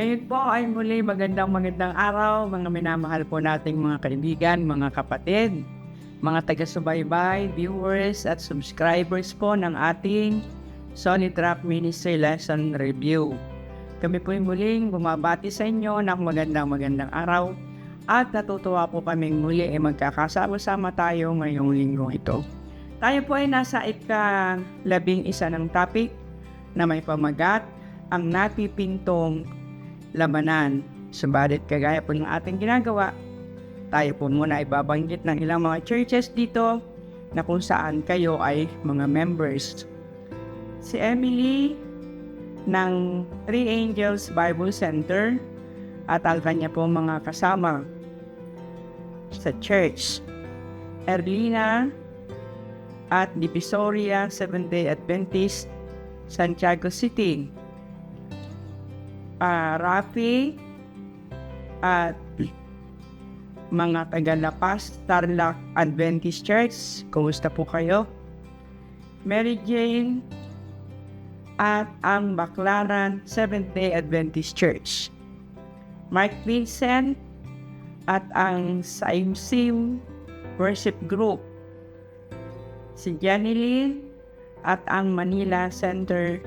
Ngayon po ay muli magandang magandang araw mga minamahal po nating mga kaibigan, mga kapatid, mga taga-subaybay, viewers at subscribers po ng ating Solid Rock Ministry Lesson Review. Kami po ay muling bumabati sa inyo ng magandang magandang araw at natutuwa po kaming muli ay magkakasama-sama tayo ngayong linggo ito. Tayo po ay nasa ika-labing isa ng topic na may pamagat ang napipintong labanan. Subalit kagaya po ng ating ginagawa, tayo po muna ay babanggit ng ilang mga churches dito na kung saan kayo ay mga members. Si Emily ng Three Angels Bible Center at ang kanya po mga kasama sa church. Erlina at Divisoria Seventh-day Adventist Santiago City. Ah, Rafi at mga taga La Paz, Tarlac Adventist Church. Kumusta po kayo? Mary Jane at ang Baclaran Seventh-day Adventist Church. Mark Vincent at ang Saimsim Worship Group. Si Lynn at ang Manila Center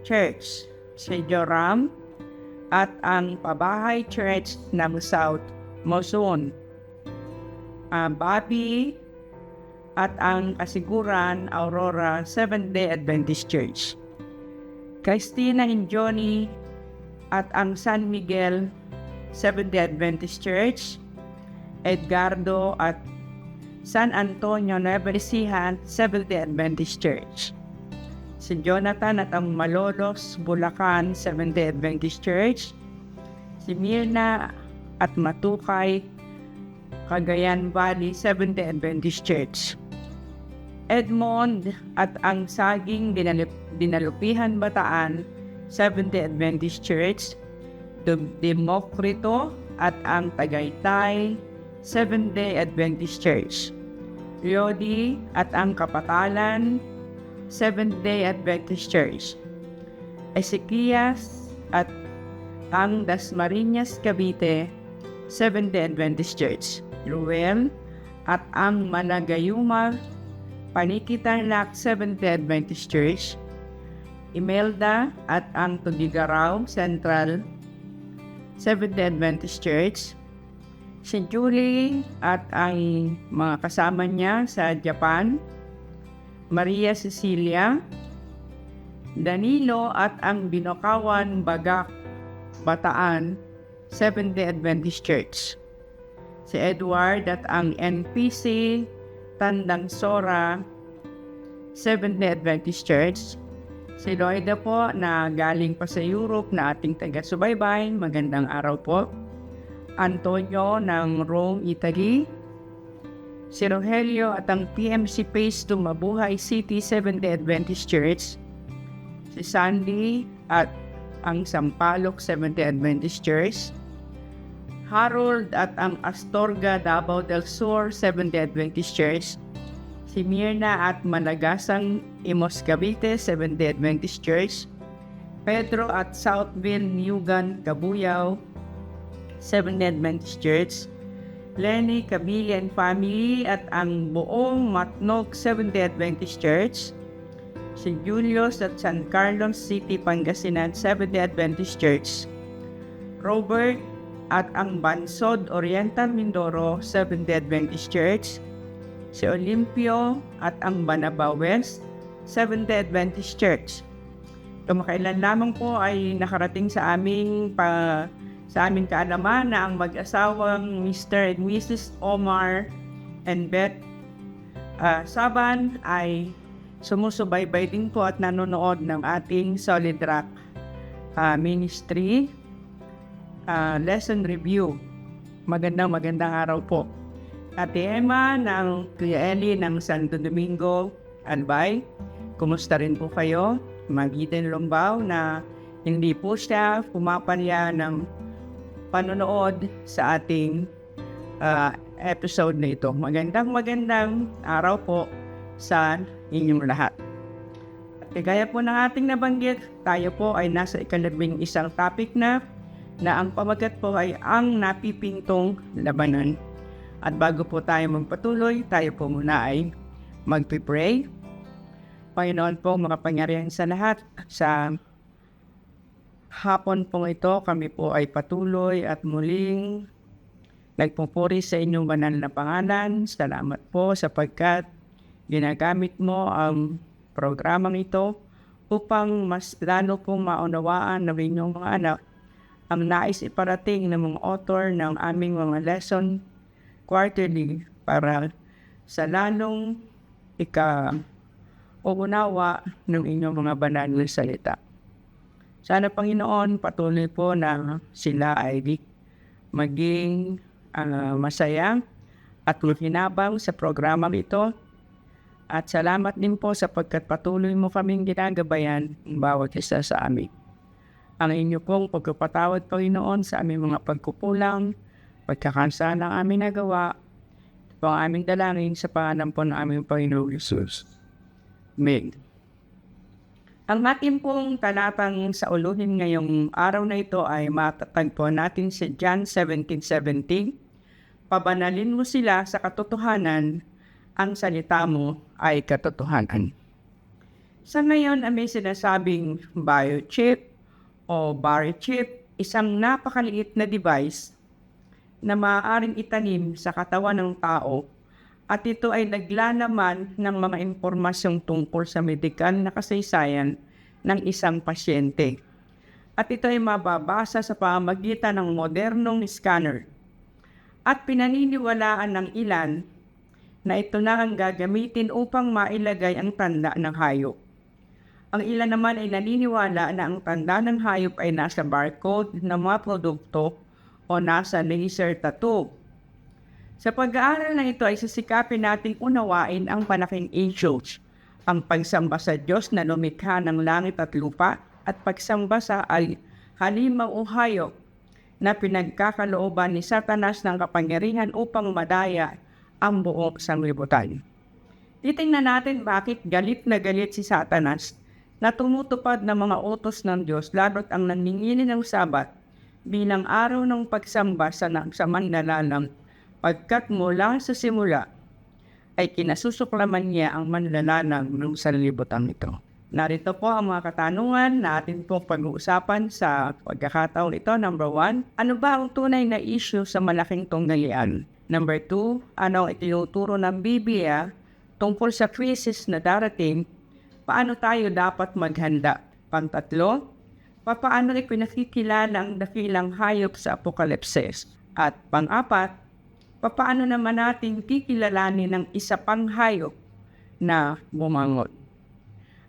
Church. Si Joram at ang Pabahay Church ng South Mosun. Ah, Bobby at ang Kasiguran Aurora Seventh-day Adventist Church. Christina and Johnny at ang San Miguel Seventh-day Adventist Church. Edgardo at San Antonio Nueva Ecija Seventh-day Adventist Church. Si Jonathan at ang Malolos, Bulacan Seventh-day Adventist Church. Si Mirna at Matukay, Cagayan Valley Seventh-day Adventist Church. Edmond at ang Saging Dinalup Dinalupihan Bataan Seventh-day Adventist Church. Demokrito at ang Tagaytay Seventh-day Adventist Church. Yodi at ang Kapatalan Seventh-day Adventist Church. Ezekias at ang Dasmariñas Cavite Seventh-day Adventist Church. Ruel at ang Managayuma Panikitarlac Seventh-day Adventist Church. Imelda at ang Tugigaraw Central Seventh-day Adventist Church. Si Julie at ang mga kasama niya sa Japan. Maria Cecilia. Danilo at ang Binokawan Bagak Bataan Seventh-day Adventist Church. Si Edward at ang NPC Tandang Sora Seventh-day Adventist Church. Si Loida po na galing pa sa Europe na ating taga-subaybay. Magandang araw po. Antonio ng Rome, Italy. Si Rogelio at ang PMC Pace to Mabuhay City Seventh-day Adventist Church. Si Sandy at ang Sampaloc Seventh-day Adventist Church. Harold at ang Astorga Davao del Sur Seventh-day Adventist Church. Si Mirna at Malagasang Imos Cavite Seventh-day Adventist Church. Pedro at Southville Newgan Cabuyao Seventh-day Adventist Church. Lenny Cabili and Family at ang buong Matnog Seventh-day Adventist Church. Si Julius at San Carlos City, Pangasinan Seventh-day Adventist Church. Robert at ang Bansod Oriental Mindoro Seventh-day Adventist Church. Si Olimpio at ang Banaba West Seventh-day Adventist Church. Kamakailan lamang po ay nakarating sa aming pa sa aming kaalaman na ang mag-asawang Mr. and Mrs. Omar and Beth ah, Saban ay sumusubaybay din po at nanonood ng ating Solid Rock ah, Ministry ah, Lesson Review. Magandang magandang araw po. Ate Emma ng Kuya Eli ng Santo Domingo, Albay. Kumusta rin po kayo? Magitin Lumbaw na hindi po siya pumapalya ng panonood sa ating ah, episode na ito. Magandang magandang araw po sa inyong lahat. At kagaya po ng ating nabanggit, tayo po ay nasa ikalabing isang topic na na ang pamagat po ay ang napipintong labanan. At bago po tayo magpatuloy, tayo po muna ay magpipray. Panginoon po, makapangyarihan sa lahat, sa hapon po ito, kami po ay patuloy at muling nagpupuri sa inyong banal na pangalan. Salamat po sapagkat ginagamit mo ang programang ito upang mas lalo pong maunawaan ng inyong mga anak ang nais iparating ng mga author ng aming mga lesson quarterly para sa lalong ika uunawa ng inyong mga banal na salita. Sana Panginoon, patuloy po na sila ay maging ah, masaya at makinabang sa programang ito. At salamat din po sapagkat patuloy mo kaming ginagabayan ng bawat isa sa amin. Ang inyo pong pagkapatawad, Panginoon, sa aming mga pagkukulang, pagkakansa ng aming nagawa, ito ang aming dalangin sa pangalan po ng aming Panginoong Jesus. Amen. Ang ating pong talatang sa uluhin ngayong araw na ito ay matatagpuan natin sa John 17.17. Pabanalin mo sila sa katotohanan, ang salita mo ay katotohanan. Sa ngayon ay may sinasabing biochip o biochip, isang napakaliit na device na maaaring itanim sa katawan ng tao at ito ay naglalaman ng mga impormasyong tungkol sa medikal na kasaysayan ng isang pasyente. At ito ay mababasa sa pamamagitan ng modernong scanner. At pinaniniwalaan ng ilan na ito na ang gagamitin upang mailagay ang tanda ng hayop. Ang ilan naman ay naniniwala na ang tanda ng hayop ay nasa barcode ng mga produkto o nasa laser tattoo. Sa pag-aaral na ito ay sisikapin nating unawain ang panaking issues, ang pagsamba sa Diyos na lumikha ng langit at lupa at pagsamba sa al halimaw o hayop na pinagkakalooban ni Satanas ng kapangyarihan upang madaya ang buong sanglibutan. Titingnan natin bakit galit na galit si Satanas na tumutupad ng mga utos ng Diyos lalo't ang naningili ng sabat bilang araw ng pagsamba sa, sa manlalalang pagkat mula sa simula ay kinasusuklaman niya ang manlalalang ng sanlibutan ito. Narito po ang mga katanungan na atin pong pag-uusapan sa pagkakataon ito. Number one, ano ba ang tunay na issue sa malaking tunggalian? Number two, ano ang itinuturo ng Biblia tungkol sa krisis na darating? Paano tayo dapat maghanda? Pangtatlo, papaano ipinakikilala ang dakilang hayop sa apokalipsis? At pang-apat, papaano naman natin kikilalanin ng isa pang hayop na bumangon?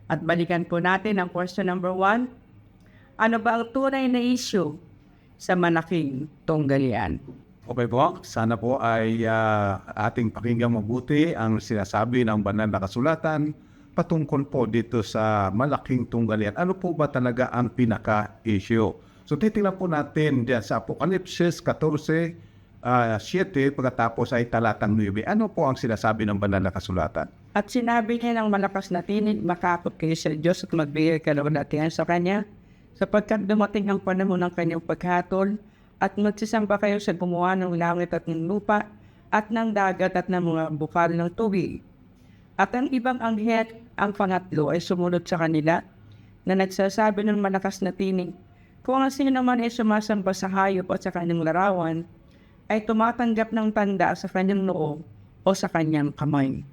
At balikan po natin ang question number one. Ano ba ang tunay na issue sa malaking tunggalian? Okay po, sana po ay ah, ating pakinggan mabuti ang sinasabi ng banal na kasulatan patungkol po dito sa malaking tunggalian. Ano po ba talaga ang pinaka-issue? So titingnan po natin diyan sa Apokalipsis 14, ah, 7, pagkatapos ay talatang 9. Ano po ang sinasabi ng banal na kasulatan? At sinabi niya ng malakas na tinig, makakot kayo sa Diyos at magbigay ka ng latihan sa Kanya, sapagkat dumating ang panahon ng Kanyang paghatol, at magsisamba kayo sa gumawa ng langit at ng lupa, at ng dagat at ng mga bukal ng tubig. At ang ibang anghel, ang pangatlo, ay sumunod sa kanila, na nagsasabi ng malakas na tinig, kung ang sino naman ay sumasamba sa hayop at sa kanyang larawan, ay tumatanggap ng tanda sa kanyang noo o sa kanyang kamay.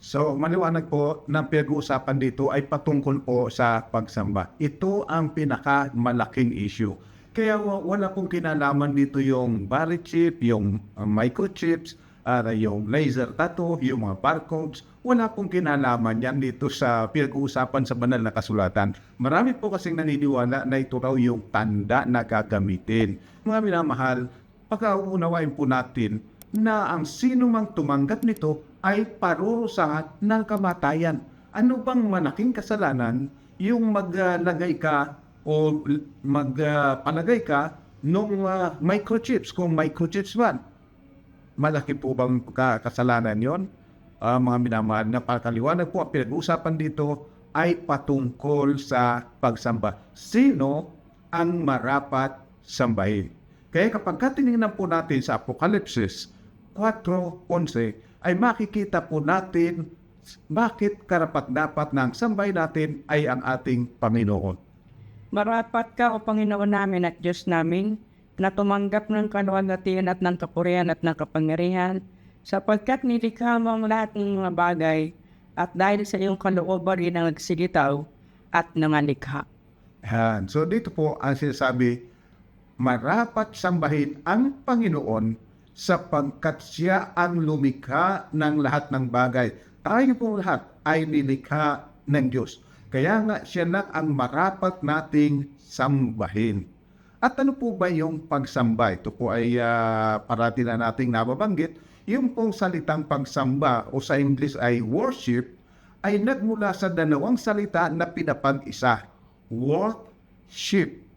So, maliwanag po na pinag-uusapan dito ay patungkol po sa pagsamba. Ito ang pinakamalaking issue. Kaya wa- wala pong kinalaman dito yung body chip, yung microchips, uh, yung laser tattoo, yung mga barcodes. Wala pong kinalaman yan dito sa pinag-uusapan sa banal na kasulatan. Marami po kasing naniniwala na ito raw yung tanda na gagamitin. Mga minamahal, pagkauunawain po natin na ang sino mang tumanggap nito ay parurusahan ng kamatayan. Ano bang malaking kasalanan yung maglagay ka o magpalagay ka nung ah, microchips kung microchips man? Malaki po bang ka- kasalanan yon? Ah, mga minamahal na pagkaliwanag po ang pinag-uusapan dito ay patungkol sa pagsamba. Sino ang marapat sambahin. Kaya kapag ka tinignan po natin sa Apokalipsis 4.11, ay makikita po natin bakit karapat-dapat ng sambahin natin ay ang ating Panginoon. Marapat ka o Panginoon namin at Diyos namin na tumanggap ng kaluwalhatian at ng kapurihan at ng kapangyarihan sapagkat nilikha mo ang lahat ng mga bagay at dahil sa iyong kalooban rin ang nagsilitaw at nangalikha. Yan. So dito po ang sinasabi, marapat sambahin ang Panginoon sapagkat siya ang lumikha ng lahat ng bagay. Tayo po lahat ay nilikha ng Diyos. Kaya nga siya lang ang marapat nating sambahin. At ano po ba yung pagsamba? Ito po ay ah, parati na nating nababanggit. Yung pong salitang pagsamba o sa English ay worship ay nagmula sa dalawang salita na pinapag-isa. Worship.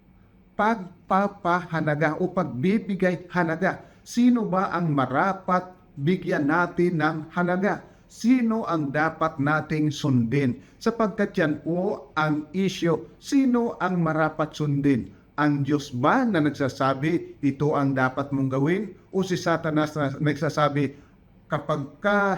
Pagpapahalaga o pagbibigay halaga. Sino ba ang marapat bigyan natin ng halaga? Sino ang dapat nating sundin? Sapagkat yan po ang issue. Sino ang marapat sundin? Ang Diyos ba na nagsasabi, ito ang dapat mong gawin? O si Satanas na nagsasabi, kapag ka,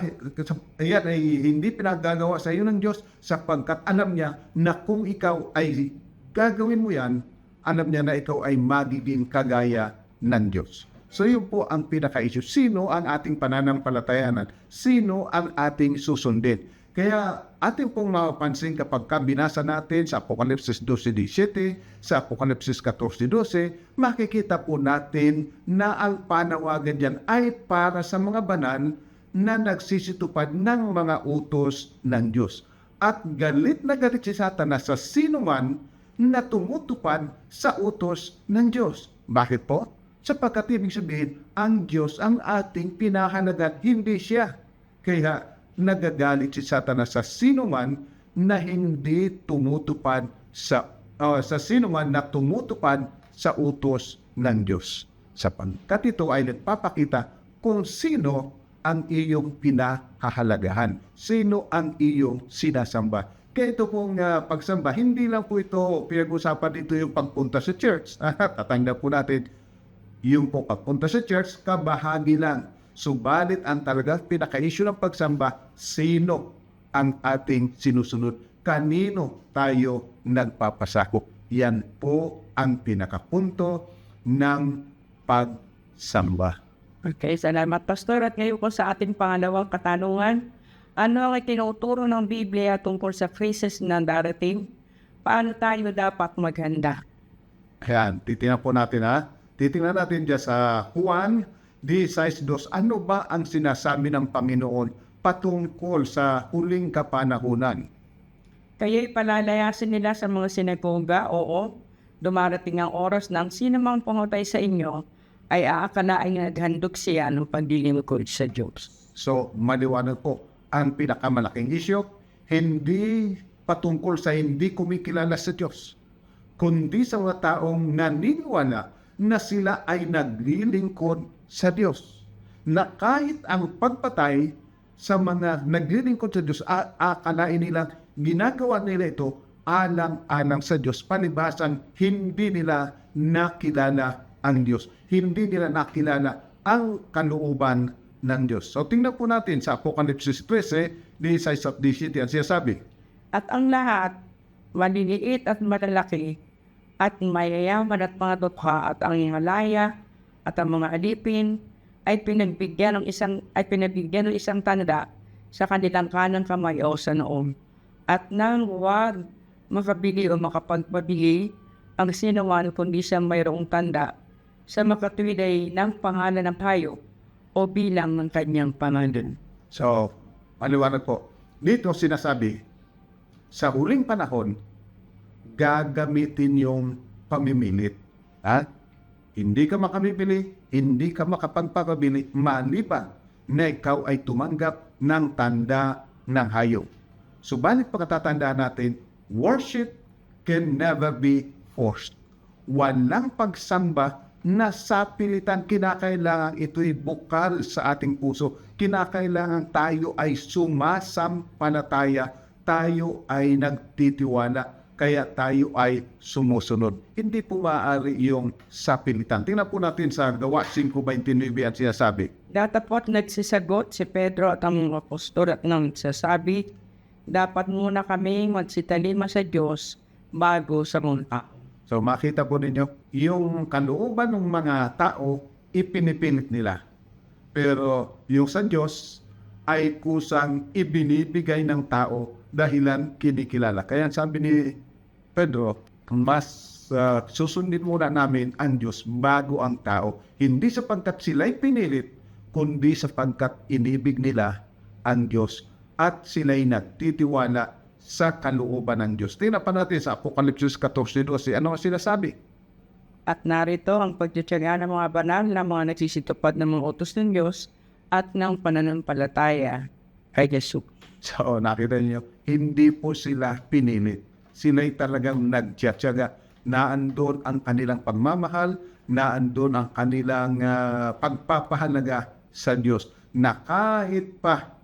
yan ay hindi pinagagawa sa iyo ng Diyos sapagkat alam niya na kung ikaw ay gagawin mo yan, alam niya na ikaw ay magiging kagaya ng Diyos. So yun po ang pinaka-issue. Sino ang ating pananampalatayanan? Sino ang ating susundin? Kaya ating pong mapapansin kapag ka binasa natin sa Apokalipsis 12.17, sa Apokalipsis 14.12, makikita po natin na ang panawagan diyan ay para sa mga banal na nagsisitupad ng mga utos ng Diyos. At galit na galit si Satanas sa sino man na tumutupad sa utos ng Diyos. Bakit po? Sapagkat ibig sabihin, ang Diyos ang ating pinahalagan, hindi siya. Kaya nagagalit si Satanas sa sino man na hindi tumutupad sa uh, sa sino man na tumutupad sa utos ng Diyos. Sapagkat ito ay nagpapakita kung sino ang iyong pinahahalagahan. Sino ang iyong sinasamba. Kaya ito pong uh, pagsamba, hindi lang po ito pinag-usapan dito yung pagpunta sa church. Tatanda po natin, yung po pagpunta sa church, kabahagi lang. Subalit ang talaga pinaka-issue ng pagsamba, sino ang ating sinusunod? Kanino tayo nagpapasakop? Yan po ang pinakapunto ng pagsamba. Okay, salamat Pastor. At ngayon po sa ating pangalawang katanungan, ano ang itinuturo ng Biblia tungkol sa phases na darating? Paano tayo dapat maghanda? Ayan, titingnan po natin ha. Titingnan natin dyan sa Juan 16.2. Ano ba ang sinasabi ng Panginoon patungkol sa huling kapanahunan? Kaya'y palalayasin nila sa mga sinagoga, oo, dumarating ang oras ng sinamang pumatay sa inyo ay aakalain na naghandog siya ng paglilingkod sa Diyos. So, maliwanag po, ang pinakamalaking issue, hindi patungkol sa hindi kumikilala sa Diyos, kundi sa mga taong naniniwala na sila ay naglilingkod sa Diyos. Na kahit ang pagpatay sa mga naglilingkod sa Diyos, akalain nila, ginagawa nila ito alang-alang sa Diyos. Panibasan, hindi nila nakilala ang Diyos. Hindi nila nakilala ang kalooban ng Diyos. So tingnan po natin sa Apocalypse 13, the size of the city, ang sinasabi. At ang lahat, maliliit at malalaki, at mayayaman at mga dukha at ang hingalaya at ang mga alipin ay pinagbigyan ng isang ay pinabigyan ng isang tanda sa kanilang kanang kamay o sa noon. At nang huwag makabili o makapagpabili ang sinuman kundi sa mayroong tanda sa makatwiday ng pangalan ng hayop o bilang ng kanyang pangalan. So, maliwanag po. Dito sinasabi, sa huling panahon, gagamitin yung pamimilit. Ha? Hindi ka makamibili, hindi ka makapagpapabili, maliban na ikaw ay tumanggap ng tanda ng hayop. Subalit pagkatatandaan natin, worship can never be forced. Walang pagsamba na sa pilitan, kinakailangan ito'y bukal sa ating puso. Kinakailangan tayo ay sumasampalataya, tayo ay nagtitiwala. kaya tayo ay sumusunod. Hindi po maaari yung sapilitan. Tingnan po natin sa Gawa 5.29 at sinasabi, Datapot nagsisagot si Pedro at ang apostol at nang sasabi, dapat muna kami magsitalima sa Diyos bago sa mga tao. So makita po ninyo, yung kalooban ng mga tao, ipinipilit nila. Pero yung sa Diyos ay kusang ibinibigay ng tao dahilan kinikilala. Kaya sabi ni Pedro, mas uh, susundin muna namin ang Diyos bago ang tao. Hindi sapagkat sila'y pinilit, kundi sapagkat inibig nila ang Diyos at sila'y nagtitiwala sa kalooban ng Diyos. Tingnan pa natin sa Apokalipsis 14.12. Ano ang sinasabi? At narito ang pagtityaga ng mga banal na mga nagsisitupad ng mga utos ng Diyos at ng pananampalataya kay Jesus. So, nakita niyo, hindi po sila pinilit. Sila'y talagang nagtsatsaga na andon ang kanilang pagmamahal, na andon ang kanilang ah, pagpapahalaga sa Diyos, na kahit pa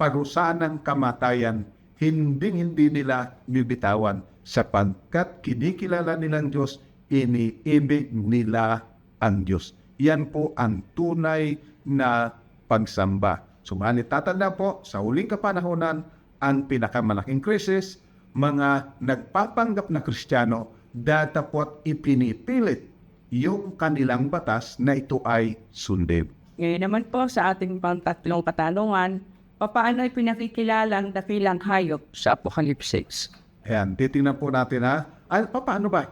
parusahan ng kamatayan, hindi hindi nila bibitawan sapagkat kinikilala nilang Diyos, iniibig nila ang Diyos. Yan po ang tunay na pagsamba. Subalit tatanda po, sa huling kapanahonan, ang pinakamalaking krisis, mga nagpapanggap na Kristiyano, datapot ipinipilit yung kanilang batas na ito ay sundin. Ngayon naman po sa ating pangtatlong katanungan, papaano ay pinakikilala ang dakilang hayop sa Apocalypse 6? Ayan, titingnan po natin ha. Ay, pa- paano ba?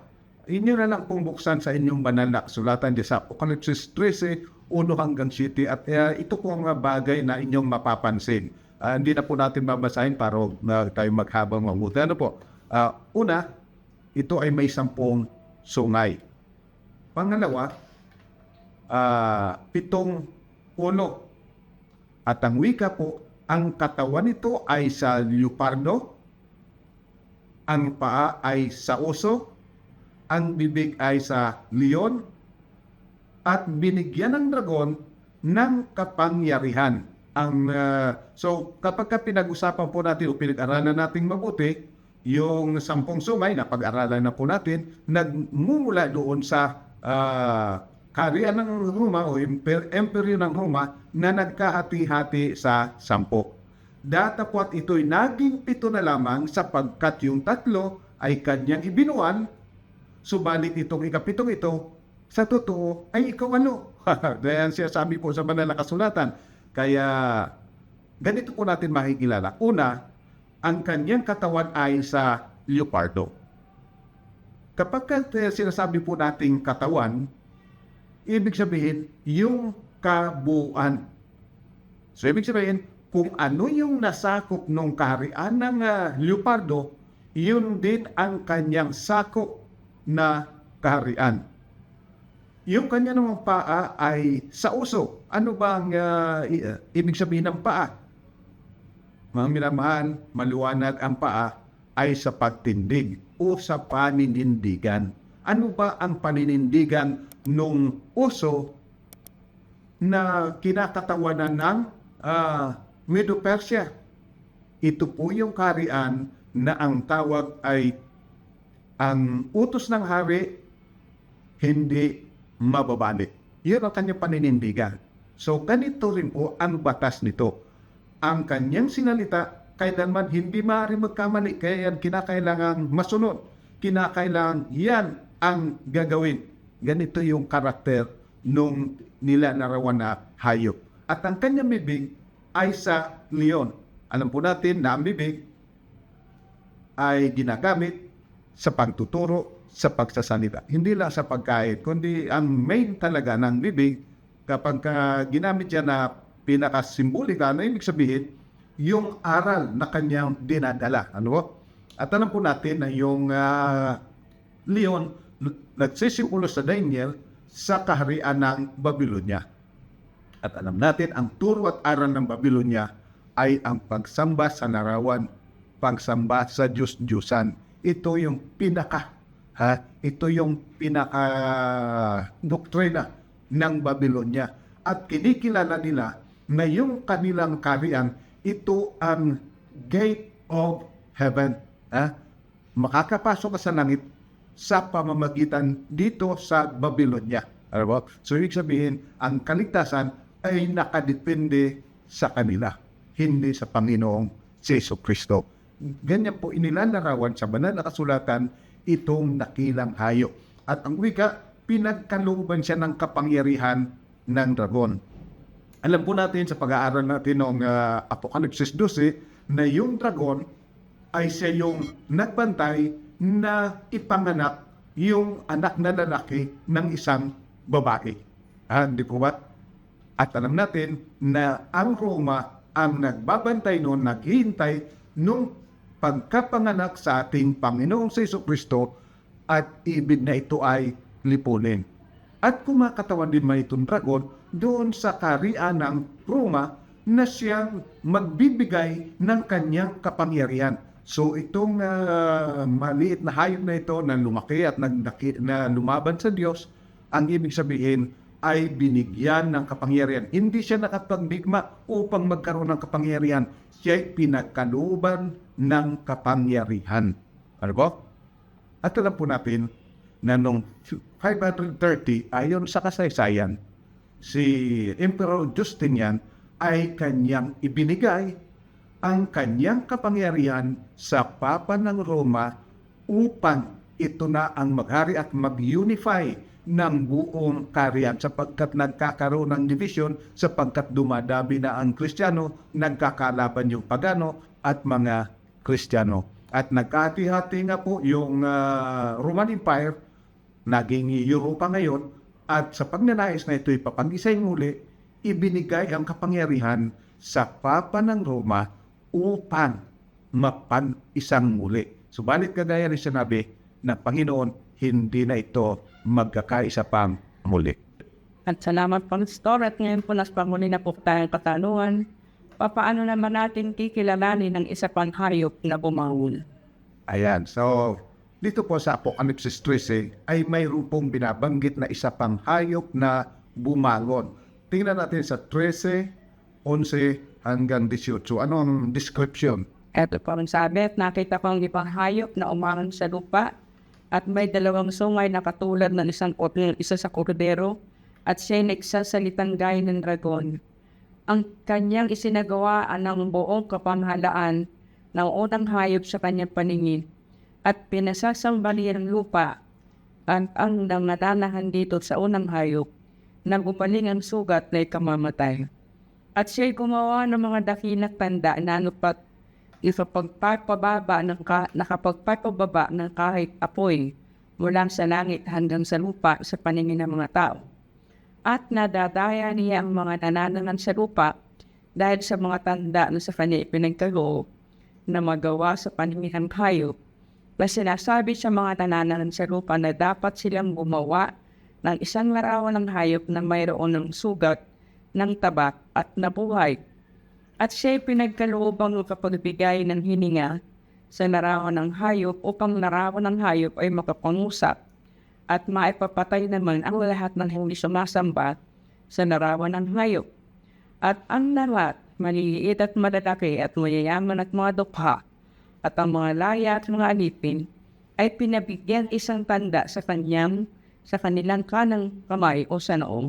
Inyo na lang pong buksan sa inyong banal na kasulatan di sa Apocalypse 13, 1 hanggang 7 at uh, ito po ang mga bagay na inyong mapapansin. Ah, hindi na po natin babasahin para na tayo maghabang mabuti. Ano po? Ah, una, ito ay may sampung sungay. Pangalawa, ah, pitong puno. At ang wika po, ang katawan nito ay sa leopardo, ang paa ay sa oso, ang bibig ay sa leon, at binigyan ng dragon ng kapangyarihan. Ang ah, so kapag ka pinag-usapan po natin o pinag-aralan nating mabuti, yung sampung sumay na pag-aralan na po natin, nagmumula doon sa ah, kaharian ng Roma o emper- emperyo ng Roma na nagkahati-hati sa sampo. Datapwat ito'y naging pito na lamang sapagkat yung tatlo ay kanyang ibinuan, subalit itong ikapitong ito, sa totoo ay ikaw ano. Dahil siya sabi po sa banal. Kaya ganito po natin makikilala. Una, ang kanyang katawan ay sa leopardo. Kapag ka- sinasabi po nating katawan, ibig sabihin yung kabuuan. So, ibig sabihin, kung ano yung nasakop ng kaharian ng ah, leopardo, yun din ang kanyang sakop na kaharian. Yung kanya namang paa ay sa uso. Ano ba ang ah, ah, ibig sabihin ng paa? Mga minamahal, maluwanag ang paa ay sa pagtindig o sa paninindigan. Ano ba ang paninindigan nung uso na kinakatawanan ng ah, Medo Persia? Ito po yung karian na ang tawag ay ang utos ng hari hindi mababalik. Yun ang kanyang paninindigan. So, ganito rin po ang batas nito. Ang kanyang sinalita, kailanman hindi maaari magkamali, kaya yan kinakailangan masunod. Kinakailangan yan ang gagawin. Ganito yung karakter nung nila narawan na hayop. At ang kanyang bibig ay sa leon. Alam po natin na ang bibig ay ginagamit sa pagtuturo, sa pagsasalita. Hindi lang sa pagkain, kundi ang main talaga ng bibig kapag ka ginamit yan na pinakasimbolika na ibig sabihin, yung aral na kanyang dinadala. Ano? At alam po natin na yung ah, leon nagsisimulo sa Daniel sa kaharian ng Babylonia. At alam natin, ang turo at aral ng Babylonia ay ang pagsamba sa larawan, pagsamba sa Diyos-Diyusan. Ito yung pinaka, ha? Ito yung pinaka doktrina ng Babylonia. At kinikilala nila na yung kanilang karian, ito ang gate of heaven. Ha? makakapasok ka sa langit sa pamamagitan dito sa Babylonia. Ano? So, ibig sabihin, ang kaligtasan ay nakadepende sa kanila, hindi sa Panginoong Jesu Kristo. Ganyan po inilalarawan sa banal na kasulatan itong nakilang hayop. At ang wika, pinagkalooban siya ng kapangyarihan ng dragon. Alam po natin sa pag-aaral natin ng uh, Apocalypse 12 na yung dragon ay siya yung nagbantay na ipanganak yung anak na lalaki ng isang babae. Ah, di po ba? At alam natin na ang Roma ang nagbabantay noon, naghihintay nung pagkapanganak sa ating Panginoong sa Kristo at ibig na ito ay lipunin. At kumakatawan din man itong dragon doon sa karian ng Roma na siyang magbibigay ng kanyang kapangyarihan. So itong ah, maliit na hayop na ito na lumaki at nagdaki, na lumaban sa Diyos, ang ibig sabihin ay binigyan ng kapangyarihan. Hindi siya nakapagdigma upang magkaroon ng kapangyarihan. Siya ay pinagkalooban ng kapangyarihan. Ano po? At alam po natin na noong 530, ayon sa kasaysayan, si Emperor Justinian ay kanyang ibinigay ang kanyang kapangyarihan sa Papa ng Roma upang ito na ang maghari at mag-unify ng buong kariyan sapagkat nagkakaroon ng division sapagkat dumadami na ang Kristiyano, nagkakalaban yung pagano at mga Kristiyano. At nagkati-hati nga po yung ah, Roman Empire, naging Europa ngayon, at sa pagnanais na ito ipapag-isay muli, ibinigay ang kapangyarihan sa Papa ng Roma upang mapag-isang muli. Subalit kagaya ni sinabi na Panginoon, hindi na ito magkakaisa pang muli. At salamat Pastor at ngayon po nas panghuli na po tayong katanungan. Papaano naman natin kikilalanin ng isa pang hayop na bumawol? Ayan, so dito po sa Apocalypse 13 ay mayroon pong binabanggit na isa pang hayop na bumangon. Tingnan natin sa 13, 11 hanggang 18. Ano ang description? Eto po ang sabi nakita ko ang ibang hayop na umangon sa lupa at may dalawang sungay na katulad ng isang kot- isa sa kordero at siya'y nagsasalitang gaya ng dragon. Ang kanyang isinagawaan ng buong kapamahalaan ng unang hayop sa kanyang paningin at pinasasamba niya ng lupa at ang nangananahan dito sa unang hayop nang upaling ang sugat na ikamamatay. At siya'y gumawa ng mga dakilang tanda na anupat ipapagpapababa ng ka, nakapagpapababa ng kahit apoy mula sa langit hanggang sa lupa sa paningin ng mga tao. At nadadaya niya ang mga nanananan sa lupa dahil sa mga tanda na sa kanya ipinagkaloob na magawa sa paningin ng hayop na sinasabi sa mga nanananan sa lupa na dapat silang gumawa ng isang larawan ng hayop na mayroon ng sugat ng tabak at nabuhay at siya'y pinagkaloobang kapagbigay ng hininga sa larawan ng hayop upang larawan ng hayop ay makapangusap at maipapatay naman ang lahat ng hindi sumasamba sa larawan ng hayop. At ang lahat, maliliit at malalaki at mayayaman at mga dukha at ang mga laya at mga alipin ay pinabigyan isang tanda sa kanyang sa kanilang kanang kamay o sa noong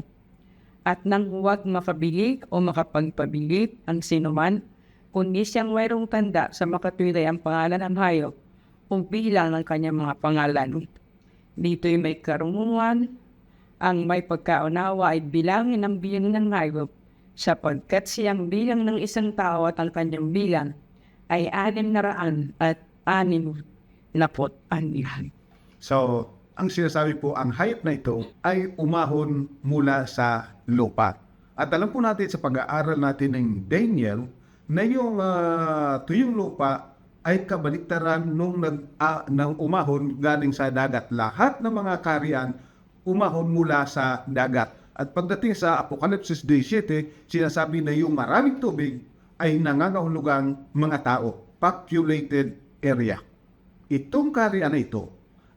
at nang huwag makabilig o makapagpabilib ang sinuman, kundi siyang mayroong tanda sa makatwiray ang pangalan ng hayop kung bilang ng kanyang mga pangalan. Dito'y may karunungan, ang may pagkaunawa ay bilangin ang bilang ng hayop sapagkat siyang bilang ng isang tao at ang kanyang bilang ay anim na raan at anim na pot anihan. So, ang sinasabi po, ang hayop na ito ay umahon mula sa lupa. At alam po natin sa pag-aaral natin ng Daniel na yung ah, tuyong lupa ay kabaliktaran nung nag, ah, nang umahon galing sa dagat. Lahat ng mga karian umahon mula sa dagat. At pagdating sa Apocalypse 17, sinasabi na yung maraming tubig ay nangangahulugang mga tao, populated area. Itong karian na ito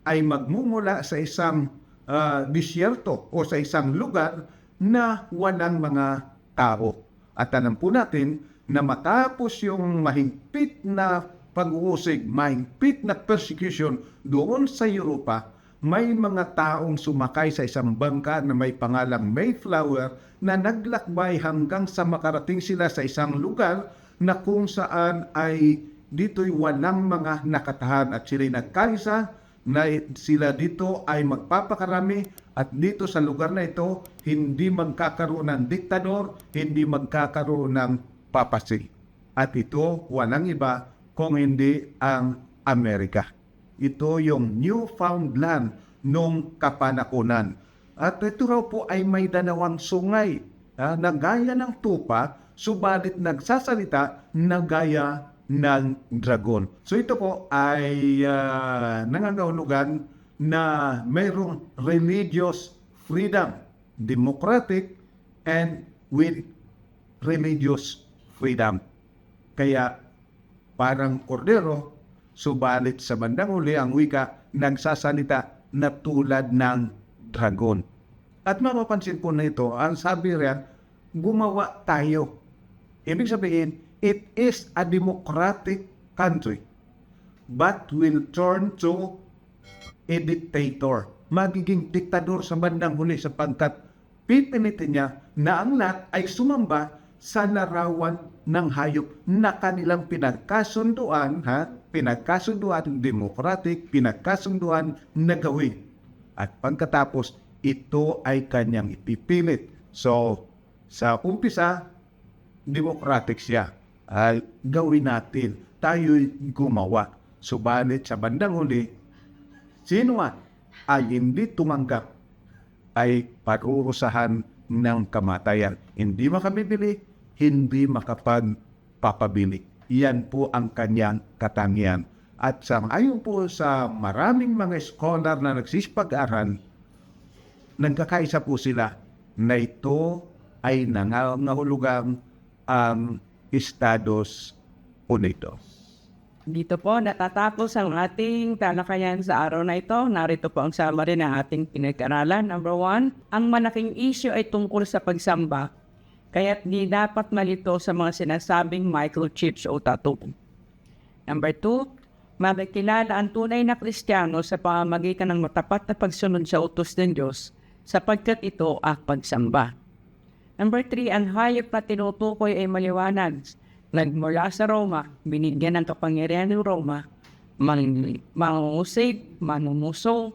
ay magmumula sa isang ah, disyerto o sa isang lugar na walang mga tao. At alam po natin na matapos yung mahigpit na pag-uusig, mahigpit na persecution doon sa Europa, may mga taong sumakay sa isang bangka na may pangalang Mayflower na naglakbay hanggang sa makarating sila sa isang lugar na kung saan ay dito'y walang mga nakatahan at sila'y nagkaisa na sila dito ay magpapakarami at dito sa lugar na ito hindi magkakaroon ng diktador, hindi magkakaroon ng papasi. At ito walang iba kung hindi ang Amerika. Ito yung Newfoundland nung kapanakunan. At ito raw po ay may dalawang sungay ah, na gaya ng tupa, subalit nagsasalita na gaya ng dragon. So ito po ay uh, nangangahulugan na mayroong religious freedom, democratic, and with religious freedom. Kaya parang kordero, subalit sa bandang huli ang wika nagsasalita na tulad ng dragon. At mapapansin po na ito, ang sabi riyan, gumawa tayo. Ibig sabihin, it is a democratic country but will turn to a dictator. Magiging diktador sa bandang huli sapagkat pipilitin niya na ang lahat ay sumamba sa larawan ng hayop na kanilang pinagkasunduan, ha? pinagkasunduan democratic, pinagkasunduan na gawin. At pagkatapos, ito ay kanyang ipipilit. So, sa umpisa, democratic siya. Ay, gawin natin. Tayo'y gumawa. Subalit sa bandang huli, sino man ay hindi tumanggap ay parurusahan ng kamatayan. Hindi makabibili, hindi makapagpapabili. Yan po ang kanyang katangian. At sa ayon po sa maraming mga scholar na nagsisipag-aral, nagkakaisa po sila na ito ay nangangahulugang ang Estados Unidos. Dito po natatapos ang ating talakayan sa araw na ito. Narito po ang summary ng ating pinag-aralan. Number one, ang malaking issue ay tungkol sa pagsamba. Kaya't di dapat malito sa mga sinasabing microchips o tattoo. Number two, makikilala ang tunay na Kristiyano sa pamamagitan ng matapat na pagsunod sa utos ng Diyos sapagkat ito ang pagsamba. Number three, ang hayop na tinutukoy ay maliwanag. Nagmula sa Roma, binigyan ng kapangyarihan ng Roma, mang, mangungusig, manunusong,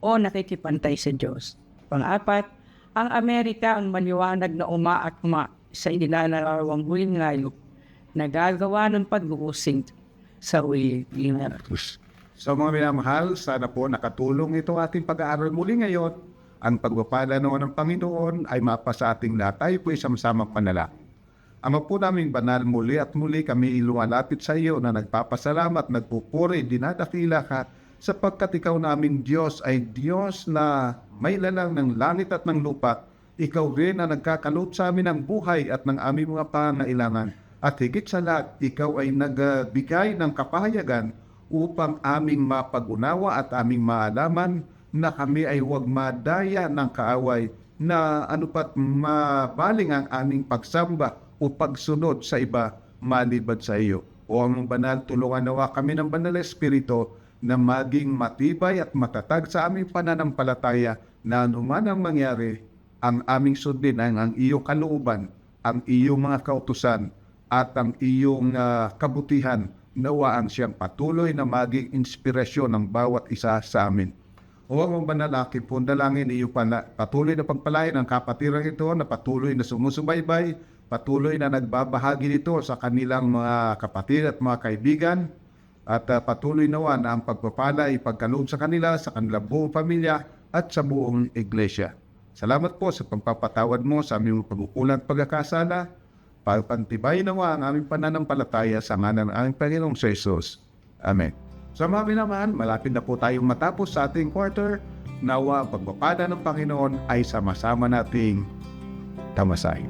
o nakikipantay sa Diyos. Pang-apat, ang Amerika ang maliwanag na uma at uma sa inilalawang huling hayop na gagawa ng pag-uusig sa huling So mga minamahal, sana po nakatulong ito ating pag-aaral muli ngayon. Ang pagpapala naman ng Panginoon ay mapa sa ating lahat. Tayo po isang-samang panalangin. Ama po naming banal muli at muli kami lumalapit sa iyo na nagpapasalamat, nagpupuri, dinadakila ka sapagkat ikaw naming Diyos ay Diyos na may lalang ng langit at ng lupa. Ikaw rin na nagkakalot sa amin ng buhay at ng aming mga pangailangan. At higit sa lahat, ikaw ay nagbigay ng kapahayagan upang aming mapag-unawa at aming maalaman na kami ay huwag madaya ng kaaway na ano pat mabaling ang aming pagsamba o pagsunod sa iba maliban sa iyo. O ang banal, tulungan nawa kami ng banal na espiritu na maging matibay at matatag sa aming pananampalataya na anuman ang mangyari, ang aming sundin ay ang iyong kalooban, ang iyong mga kautusan, at ang iyong ah, kabutihan nawaan siyang patuloy na maging inspirasyon ng bawat isa sa amin. O ang banalaki po, dalangin iyo pala, patuloy na pagpalain ang kapatiran ito na patuloy na sumusubaybay, patuloy na nagbabahagi nito sa kanilang mga kapatid at mga kaibigan, at uh, patuloy nawa na ang pagpapala ay pagkaloob sa kanila, sa kanilang buong pamilya at sa buong iglesia. Salamat po sa pagpapatawad mo sa aming pagkukulang pagkakasala. Pagpantibay nawa ang aming pananampalataya sa ngalan ng aming Panginoong Jesus. Amen. Sa mga naman, malapit na po tayong matapos sa ating quarter. Nawa pagpapada ng Panginoon ay sama-sama nating tamasahin.